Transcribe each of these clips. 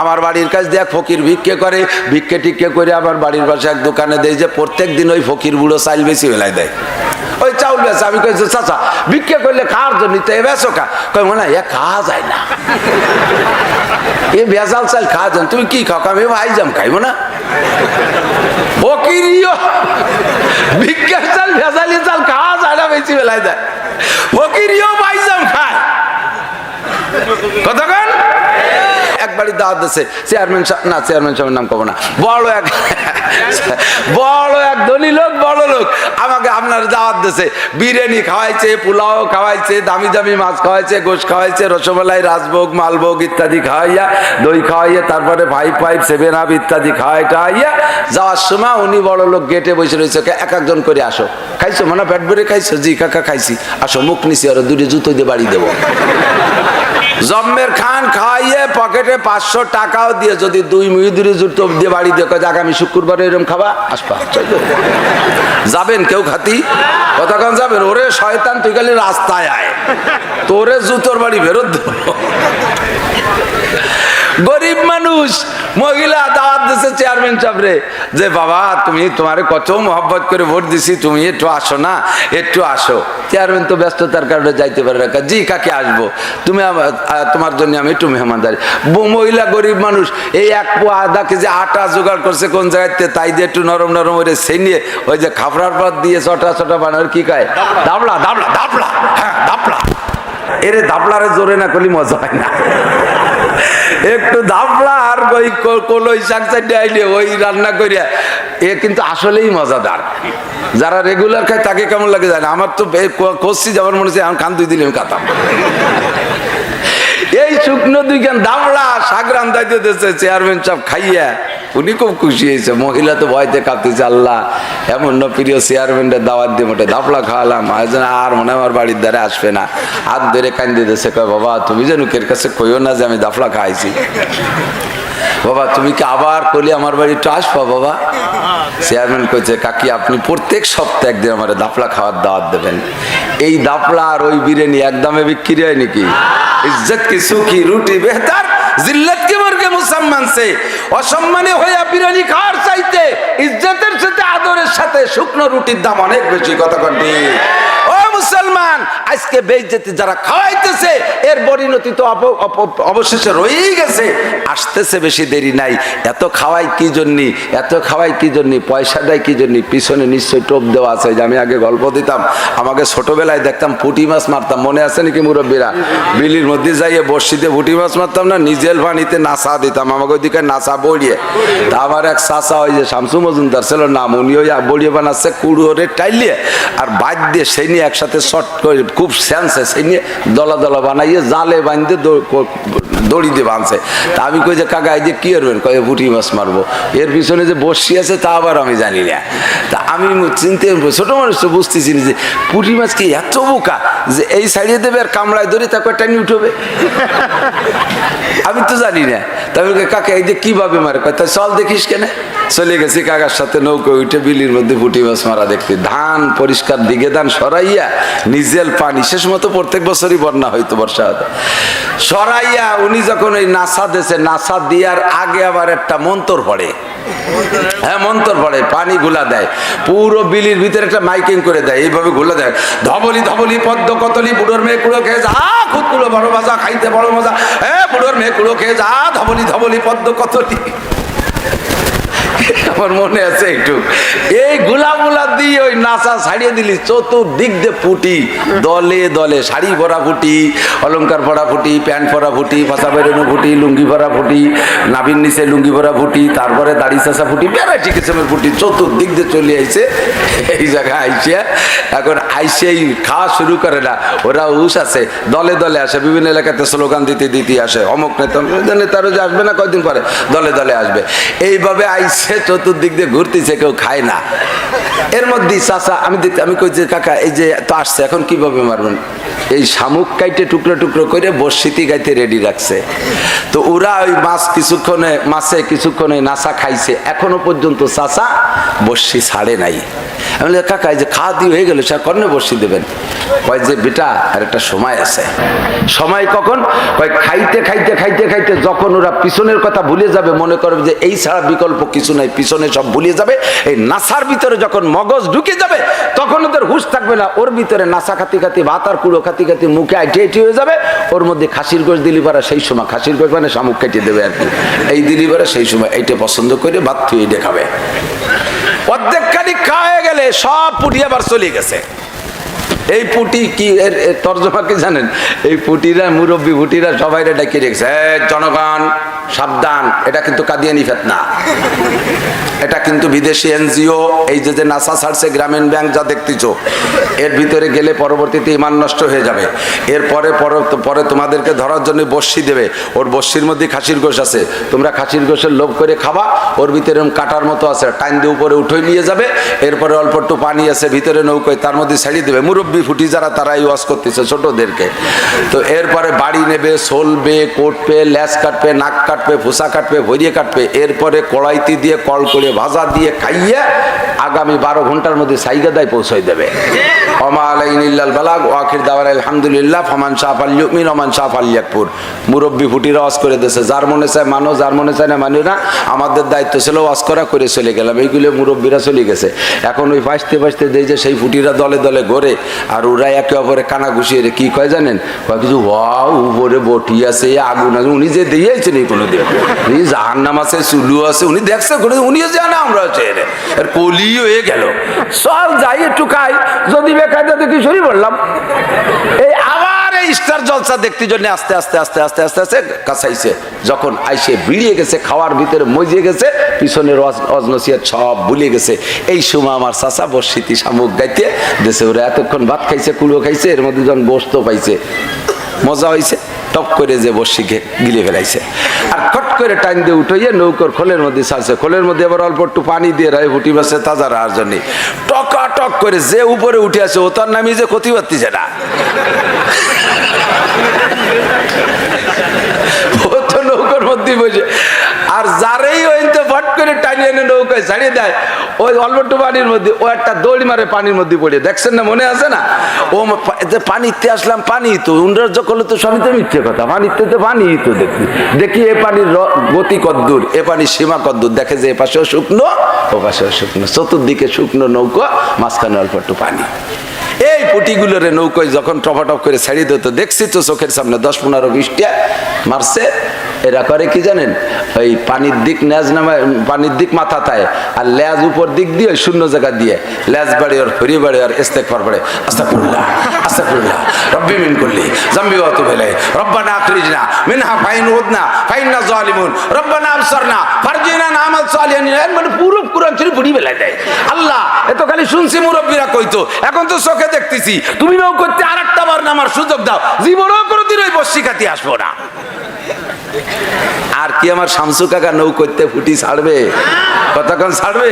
আমার বাড়ির কাছ দিয়ে ফকির ভিক্ষে করে, ভিক্ষে টিক্ষে করে আমার বাড়ির পাশে এক দোকানে দেয় যে প্রত্যেক দিন ওই ফকির বুড়ো চাইল বেশি বেলায় দেয়। ওই চাউল বেছে আমি কইছি চাচা, ভিক্ষে করলে খাওয়ার জন্য তো এ বেছো কা? মনে এ খাওয়া যায় না। এ ভেজাল চাল খাওয়া যান তুমি কি খাও? আমি ভাই জাম খাইবো না। ফকিরিও ভিক্ষার চাল, ভেজালি চাল খাওয়া যায় না, বেশি বেলায় দেয়। ফকিরিও ভাইজাম খায় কতক্ষণ দাওয়াত চেয়ারম্যান না চেয়ারম্যান সাহেবের নাম কব না। বড় এক বড় এক ধনী লোক বড় লোক। আমাকে আপনার দাওয়াত বিরিয়ানি খাওয়াইছে পোলাও খাওয়াইছে দামি দামি মাছ খাওয়াইছে গোশ খাওয়াইছে রসমালাই রাজভোগ মালভোগ ইত্যাদি খাওয়াইয়া দই খাওয়াইয়া তারপরে ফাইভ ফাইভ সেভেন আপ ইত্যাদি খাওয়াই টাওয়াইয়া যাওয়ার সময় উনি বড় লোক গেটে বসে রয়েছে "কে, এক একজন করে আসো। খাইছো? মানে পেট ভরে খাইছো? জি কাকা খাইছি। আসো মুখ নিছি আর দুটি জুতো দিয়ে বাড়ি দেবো। জম্মের খান খাইয়ে পকেটে পাঁচশো টাকাও দিয়ে যদি দুই মিহিদুরি জুতো দিয়ে বাড়ি দিয়ে যাক, আমি শুক্রবার এরম খাবা, আসবা। যাবেন কেউ খাতি? কতক্ষণ যাবেন? ওরে শয়তান, তুই খালি রাস্তায় আয়। তোরে জুতোর বাড়ি ফেরত গরিব মানুষ মহিলা দাওয়াত দিছে চেয়ারম্যান সাহেবরে। যে বাবা তুমি তোমারে কত মহব্বত করে ভোট দিছি তুমি একটু আসো না একটু আসো। চেয়ারম্যান তো ব্যস্ততার কারণে যাইতে পারে না। জি কাকে আসব? তুমি তোমার জন্য আমি একটু মেহমানদারি। মহিলা গরিব মানুষ এই এক পো আধা কেজি আটা জোগাড় করছে কোন জায়গাতে তাই দিয়ে একটু নরম নরম করে সেনিয়ে ওই যে খাফড়ার পর দিয়ে ছটা ছটা বানানোর কি খায় দাবলা দাবলা দাবলা হ্যাঁ দাবলা। এরে দাবলারে জোরে না করলে মজা হয় না। একটু দাবলা আর ওই কলই শাক চাইলে ওই রান্না করিয়া এ কিন্তু আসলেই মজাদার। যারা রেগুলার খায় তাকে কেমন লাগে জানে? আমার তো কষি যেমন মনে হচ্ছে আমি কান দুই দিলে আমি কাতাম। এই শুকনো দুইখান দামলা শাক রান্ধাইতে চেয়ারম্যান সব খাইয়া। উনি খুব খুশি হয়েছে। মহিলা তো ভয়তে কাঁপতেছে, আল্লাহ। এমন না, প্রিয় চেয়ারম্যানের দাওয়াত দিয়ে মোটে দাপলা খাওয়ালাম। আয়োজন আর মনে আমার বাড়ির দ্বারা আসবে না। হাত ধরে কান্দে দিতেছে, কয়, বাবা, তুমি যেন কের কাছে কইও না যে আমি দাফলা খাইছি? বাবা, তুমি কি আবার করলে আমার বাড়ি একটু আসবা, বাবা? চেয়ারম্যান কইছে, কাকি, আপনি প্রত্যেক সপ্তাহে একদিন আমার দাপলা খাওয়ার দাওয়াত দেবেন। এই দাপলা আর ওই বিরিয়ানি একদমে বিক্রি হয় নাকি? ইজ্জত কি সুখী, রুটি বেহতার জিল্লত কি মর্গে মুসলমান সে। অসম্মানে হইয়া বিরিয়ানি খাওয়ার চাইতে, ইজ্জতের সাথে, আদরের সাথে শুকনো রুটির দাম অনেক বেশি, কথা কন্টি ও মুসলমান, আজকে বেইজ্জতি যারা খাওয়াইতেছে, এর পরিণতি তো অবশেষে রয়েই গেছে। আসতেছে বেশি দেরি নাই। এত খাওয়াই কি জন্যি? এত খাওয়াই কি জন্যি? পয়সা দেয় কি জন্যি? পিছনে নিশ্চয়ই টোপ দেওয়া আছে। যে আমি আগে গল্প দিতাম, আমাকে ছোটবেলায় দেখতাম পুঁটি মাছ মারতাম। মনে আছে নাকি মুরব্বীরা? বিলির মধ্যে যাইয়ে বর্ষিতে পুঁটি মাছ মারতাম না? নিজের পানিতে নাচা দিতাম। আমাকে ওইদিকে নাচা বড়িয়ে তা আমার এক চাচা ওই যে শামসু মজুমদার ছিল নাম, উনি ওই বড়িয়ে বানাচ্ছে, কুড়োরে টাইলিয়ে। আর বাদ দিয়ে সেই নিয়ে একসাথে শর্ট করে, খুব সেন্সে সেই নিয়ে দলা দলা বানাইয়ে জালে বাঁধতে দড়ি দিয়ে বাঁধছে তা আমি কই যে, কাকা, এই যে কি করবেন কয়ে পুঁটি মাছ মারবো? এর পিছনে যে বসি আছে, তা আবার আমি জানি না। তা আমি চিনতে ছোট মানুষ তো বুঝতেছি যে, পুঁটি মাছ কি এত বোকা যে এই সাইডে দেবে আর কামড়ায় ধরে তাকে টানি উঠবে আমি তো জানি না। তবে কাকা, এই যে কীভাবে মারে? কয় তাই চল দেখিস কেন? চলে গেছি কাকার সাথে নৌকো উঠে বিলির মধ্যে পুঁটি মাছ মারা দেখতে। ধান পরিষ্কার দিকে ধান সরাইয়া নিজেল পানি। শেষ মতো প্রত্যেক বছরই বন্যা হইতো বর্ষা সরাইয়া উনি যখন ওই নাসা দেশে নাসা দিয়ার আগে আবার একটা মন্তর পড়ে। হ্যাঁ মন্তর পড়ে, পানি গুলা দেয়। পুরো বিলির ভিতরে একটা মাইকিং করে দেয়, এইভাবে গুলা দেয়। ধবলি ধবলি, পদ্ম কতলি বুড়োর মেয়ে, কুড়ো খেয়ে যা কুড়ো বড় মজা খাইতে বড় মজা। হ্যাঁ বুড়োর মেয়ে, কুড়ো খেয়ে যা, ধবলি ধবলি, পদ্ম কতলি আমার মনে আছে একটু। এই গুলা দিয়ে ওই নাচা ছাড়িয়ে দিলি, চতুর্দিক দিয়ে ফুটি দলে দলে, শাড়ি ভরা ফুটি অলংকার ভরা ফুটি প্যান্ট ভরা ফুটি ফাঁসা বেরোনো ফুটি লুঙ্গি ভরা ফুটি নাভির নিচে লুঙ্গি ভরা ফুটি তারপরে দাড়ি চাষা ফুটি ভ্যারাইটি কিসমের ফুটি চতুর্দিক দিয়ে চলে আইছে। এই জায়গায় আইসিয়া এখন আইসেই খাওয়া শুরু করে না। ওরা উস আছে, দলে দলে আসে, বিভিন্ন এলাকাতে স্লোগান দিতে দিতে আসে, অমুক নেতা নেতারও যে আসবে না কয়দিন পরে? দলে দলে আসবে। এইভাবে আইসে চতুর্দিক দিয়ে ঘুরতেছে, কেউ খায় না। এর মধ্যেই চাচা, আমি দেখতে আমি কই যে কাকা, এই যে তো আসছে, এখন কীভাবে মারবেন? এই শামুক কাইটে টুকরো টুকরো করে বর্ষিতি গাইতে রেডি রাখছে। তো ওরা ওই মাছ কিছুক্ষণে, মাছে কিছুক্ষণে নাসা খাইছে। এখনও পর্যন্ত চাচা বর্ষি ছাড়ে নাই। আমি কাকা যে খাওয়া দিয়ে হয়ে গেল সে কর্ণে বসি দেবেন। কয়, যে বেটা, আর একটা সময় আছে। সময় কখন? কয়, খাইতে খাইতে খাইতে খাইতে যখন ওরা পিছনের কথা ভুলে যাবে, মনে করবে যে এই ছাড়া বিকল্প কিছু নাই, পিছনে সব ভুলে যাবে। এই নাসার ভিতরে যখন মগজ ঢুকে যাবে, তখন ওদের হুশ থাকবে না, ওর ভিতরে নাসা খাতি খাতি, ভাত আর কুড়ো খাতি খাতি মুখে আইটি আইটি হয়ে যাবে, ওর মধ্যে খাসির গোশ দিলি পারা সেই সময়। খাসির গোশ মানে শামুক কেটে দেবে আর কি। এই দিলি পারা সেই সময়, এইটা পছন্দ করে ভাত থুয়ে দেখাবে অর্ধেক খানি খাওয়া গেলে সব পুটি আবার চলে গেছে। এই পুটি কি এর তর্জমা কি জানেন? এই পুটিরা মুরব্বী পুটিরা সবাই ডাকিয়ে রেখেছে "এ, জনগণ সাবধান, এটা কিন্তু কাদিয়ানি ফেতনা। এটা কিন্তু বিদেশি এনজিও, এই যে যে নাসা ছাড়ছে গ্রামীণ ব্যাংক যা দেখতেছো, এর ভিতরে গেলে পরবর্তীতে ইমান নষ্ট হয়ে যাবে। এরপরে পরে তোমাদেরকে ধরার জন্য বর্ষি দেবে। ওর বর্ষির মধ্যে খাসির গোশ আছে। তোমরা খাসির গোশের লোভ করে খাবা, ওর ভিতরে কাটার মতো আছে। টাইম দিয়ে উপরে উঠে নিয়ে যাবে, এরপরে অল্প একটু পানি আছে, ভিতরে নৌকোয় তার মধ্যে ছেড়ে দেবে। মুরব্বী ফুটি যারা, তারাই ওয়াশ করতেছে ছোটদেরকে। তো এরপরে বাড়ি নেবে, সলবে, কোটবে ল্যাস কাটবে, নাক কাটবে ভুসা কাটবে ভরিয়ে কাটবে এরপরে কড়াইতে দিয়ে কল করে ভাজা দিয়ে খাইয়ে আগামী বারো ঘণ্টার মধ্যে সাইগাদায় পৌঁছাই দেবে। অমা দাওয়ার আলহামদুলিল্লাহ, ফমান শাহ আলিউমিন ওমান শাহ আলিয়াকপুর মুরব্বী ওয়াজ করে যার মনে চায় মানো, যার মনে চায় না মানি না, আমাদের দায়িত্ব ছিল ওয়াজ করা, করে চলে গেলাম। এইগুলো মুরব্বীরা চলে গেছে। এখন ওই বাঁচতে দেই যে সেই দলে দলে আর ওরা একে অপরে কানা ঘুষিয়ে কি কয় জানেন? কিছু উপরে বটি আছে, আগুন আছে। উনি যে দিয়েছেন এই কোনো দিন আছে, চুলু আছে, উনি দেখছে উনিও জানে আমরা এর আর কলি হয়ে গেল। চল যাই একটু খাই। যদি বেকার শুরু করলাম। এই আবার এই স্টার জলসা দেখতে জন্য আস্তে আস্তে আস্তে আস্তে আস্তে আস্তে কাছাইছে যখন আইসে বিড়িয়ে গেছে, খাওয়ার ভিতরে মজিয়ে গেছে, পিছনের অজনসিয়াত সব ভুলে গেছে। এই সময় আমার চাচা বর্ষিতি শামুক গাইতে দেশে ওরা এতক্ষণ ভাত খাইছে কুলো খাইছে, এর মধ্যে যখন গোস্ত পাইছে, মজা হয়েছে টপ করে যে বর্ষিকে গিলে ফেলাইছে। আর করে টাইম দিয়ে উঠাইয়ে নৌকর খোলের মধ্যে ছাড়ছে। খোলের মধ্যে আবার অল্প একটু পানি দিয়ে রায় ফুটি বাসে তাজা রাহার জন্য। টকা টক করে যে উপরে উঠে আছে, ও তার নামই যে ক্ষতি পারতেছে না। আর যারেই ফট করে টানিয়ে এনে নৌকায় ছাড়িয়ে দেয়, ওই অল্প পানির মধ্যে, ও একটা দৌড় মারে পানির মধ্যে পড়ে। দেখছেন না, মনে আছে না? ও পানিতে আসলাম, পানি তো উন্ডার্য করলে তো সবই তো মিথ্যে কথা। পানিতে তো পানি তো দেখি। দেখি এ পানির গতি কদ্দূর এ পানির সীমা কদ্দূর দেখে যে এ পাশেও শুকনো, ও পাশেও শুকনো। চতুর্দিকে শুকনো নৌকো, মাঝখানে অল্প একটু পানি। এই পুটিগুলোরে নৌকোয় যখন টপাটপ করে ছাড়িয়ে দিত দেখছি তো চোখের সামনে দশ পনেরো বিশটা মারছে। এরা করে কি জানেন? ওই পানির দিক ন্যাজ নামে, পানির দিক মাথা তায়, আর ল্যাজ উপর দিক দিয়ে ওই শূন্য জায়গা দিয়ে। ল্যাজ বাড়ি আর হরি বাড়ি আর ইস্তেক পার পড়ে। আস্তা করল্লা আস্তা করল্লা রব্বি মিন করলি জাম্বি অত ভেলে রব্বানা আখরিজনা মিনহা ফাইন উদনা ফাইন না জালিমুন। রব্বানা আবসারনা, ফারজিনা না আমাল সালিহান। এর মানে পুরো কোরআন শরীফ পড়ি বেলায় দেয়। এত খালি শুনছি মুরব্বীরা কইতো। এখন তো চোখে দেখতেছি। তুমি নৌ করতে আর একটা বার নামার সুযোগ দাও। জীবনও কোনোদিন ওই বসি আসব না। আর কি আমার শামসু কাকা নৌ করতে ফুটি ছাড়বে? কতক্ষণ ছাড়বে?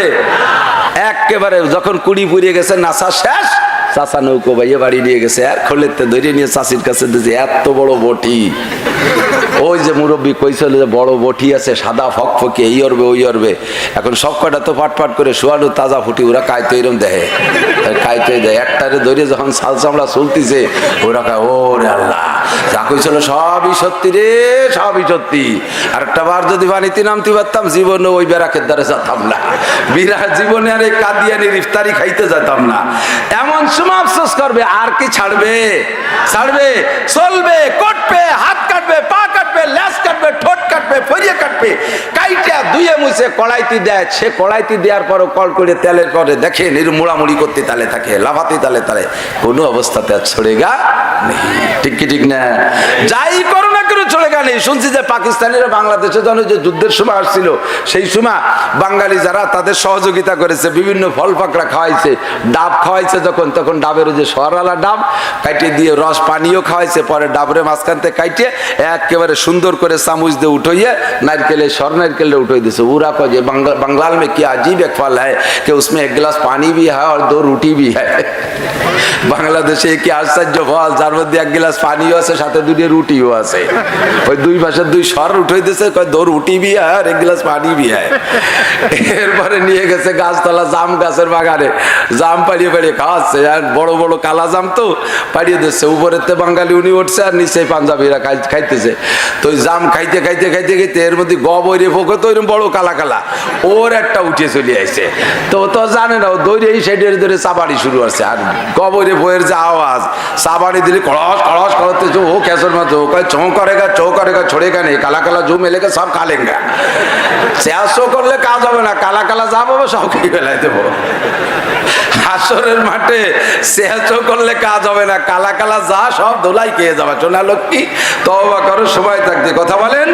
একেবারে যখন কুড়ি পুড়িয়ে গেছে নাসা শেষ। চাচা নৌকো ভাইয়া বাড়ি নিয়ে গেছে। আর খোলেতে ধরে নিয়ে চাষির কাছে দিয়েছে, এত বড় বটি। ওই যে মুরব্বী কইছিল যে, বড় বটি আছে, সাদা ফক ফকে এই অরবে, ওই অরবে। এখন সব কটা তো পাট করে শোয়ানো তাজা ফুটি, ওরা কায়তো এরম দেখে। কায়তো দেয় একটারে ধরে যখন সাল চামড়া চলতিছে, ওরা কায় ও রে আল্লাহ! যা কইছিল সবই সত্যি রে, সবই সত্যি। আর একটা বার যদি বানিতে নামতে পারতাম, জীবনে ওই বেড়াকের দ্বারা যেতাম না। বিরা জীবনে আর এই কাদিয়ানির ইফতারি খাইতে যেতাম না। এমন সময় আফসোস করবে, আর কি ছাড়বে? ছাড়বে, চলবে, কটবে, হাত কাটবে, পা কাটবে, ল্যাস কাটবে, ঠোঁট কাটবে, ফরিয়ে কাটবে, কাইটা দুয়ে মুছে কড়াইতি দেয়। সে কড়াইতি দেওয়ার পরও কল করে তেলের করে দেখে নির্মুড়ামুড়ি করতে তালে থাকে, লাফাতে তালে তালে। কোনো অবস্থাতে আর ছড়ে গা নেই ঠিক কি ঠিক না যাই করো না কেন চলে গেলে শুনছি যে পাকিস্তানিরা বাংলাদেশে জন্য যে যুদ্ধের সময় আসছিল, সেই সময় বাঙালি যারা তাদের সহযোগিতা করেছে, বিভিন্ন ফল পাকড়া খাওয়াইছে, ডাব খাওয়াইছে যখন, তখন ডাবের যে সরালা ডাব কাটিয়ে দিয়ে রস পানিও খাওয়াইছে, পরে ডাবরে মাঝখান থেকে কাটিয়ে একেবারে সুন্দর করে চামুচ দিয়ে উঠাইয়ে নারকেলে সর নারকেলে উঠে দিয়েছে উরা কে বাংলা, বাংলাল মে কি আজীব এক ফল হ্যাঁ কে উসমে এক গ্লাস পানি ভি হ্যায় আর দো রুটি ভি হ্যাঁ বাংলাদেশে কি আশ্চর্য ফল, যার মধ্যে এক গ্লাস পানিও আছে, সাথে দুটি রুটিও আছে। ওই দুই পাশে দুই স্বর উঠাইতেছে, কয় দৌড় উঠি উঠিবি আর এক গ্লাস পানি বি আয় এরপরে নিয়ে গেছে গাছতলা জাম গাছের বাগানে। জাম পাড়িয়ে পাড়িয়ে খাওয়াচ্ছে, আর বড় বড় কালা জাম তো পাড়িয়ে দিচ্ছে। উপরেতে বাঙালি উনি উঠছে, আর নিচে পাঞ্জাবিরা খাইতেছে। তো ওই জাম খাইতে খাইতে খাইতে খাইতে এর মধ্যে গবরে ফোকে তো এরকম বড় কালা কালা। ওর একটা উঠে চলে আসছে তো তো জানে না, ও দৌড়ে এই সাইডের ধরে চাবাড়ি শুরু হচ্ছে আর গবরে বইয়ের যে আওয়াজ চাবাড়ি দিলে কড়স কড়স করতে ও মাতো ও কয় চৌ করেগা ছোড়েগা নেই কালা কালা জু মেলেগা সব খালেঙ্গা চেয়ারশো করলে কাজ হবে না, কালা কালা যা পাবো সব খেয়ে ফেলাই দেবো। হাসরের মাঠে চেয়ারশো করলে কাজ হবে না, কালা কালা যা সব দোলাই খেয়ে যাবে। চোনা লক্ষ্মী তবা করো, সময় থাকতে কথা বলেন।